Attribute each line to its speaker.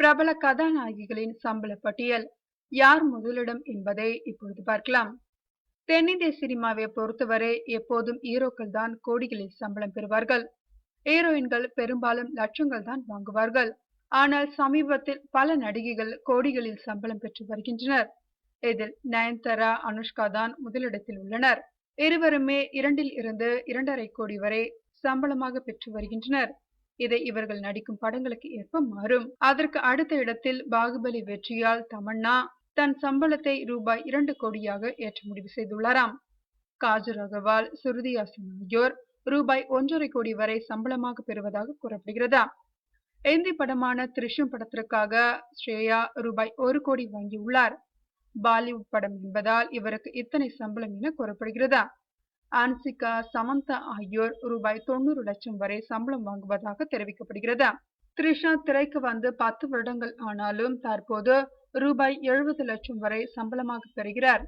Speaker 1: பிரபல கதாநாயகிகளின் சம்பள பட்டியல் யார் முதலிடம் என்பதை இப்பொழுது பார்க்கலாம். தென்னிந்திய சினிமாவை பொறுத்தவரை எப்போதும் ஹீரோக்கள் தான் கோடிகளில் சம்பளம் பெறுவார்கள். ஹீரோயின்கள் பெரும்பாலும் லட்சங்கள் தான் வாங்குவார்கள். ஆனால் சமீபத்தில் பல நடிகைகள் கோடிகளில் சம்பளம் பெற்று வருகின்றனர். இதில் நயன்தாரா அனுஷ்கா தான் முதலிடத்தில் உள்ளனர். இருவருமே இரண்டில் இருந்து இரண்டரை கோடி வரை சம்பளமாக பெற்று வருகின்றனர். இதை இவர்கள் நடிக்கும் படங்களுக்கு ஏற்ப மாறும். அதற்கு அடுத்த இடத்தில் பாகுபலி வெற்றியால் தமன்னா தன் சம்பளத்தை ரூபாய் இரண்டு கோடியாக ஏற்ற முடிவு செய்துள்ளாராம். காஜு அகர்வால் சுருதி ஹாசன் ஆகியோர் ரூபாய் ஒன்றரை கோடி வரை சம்பளமாக பெறுவதாக கூறப்படுகிறதா? இந்தி படமான திரிஷம் படத்திற்காக ஸ்ரேயா ரூபாய் ஒரு கோடி வாங்கியுள்ளார். பாலிவுட் படம் என்பதால் இவருக்கு இத்தனை சம்பளம் என கூறப்படுகிறதா? ஆன்சிகா சமந்தா ஆகியோர் ரூபாய் தொண்ணூறு லட்சம் வரை சம்பளம் வாங்குவதாக தெரிவிக்கப்படுகிறது. த்ரிஷா திரைக்கு வந்து பத்து வருடங்கள் ஆனாலும் தற்போது ரூபாய் எழுபது லட்சம் வரை சம்பளமாக பெறுகிறார்.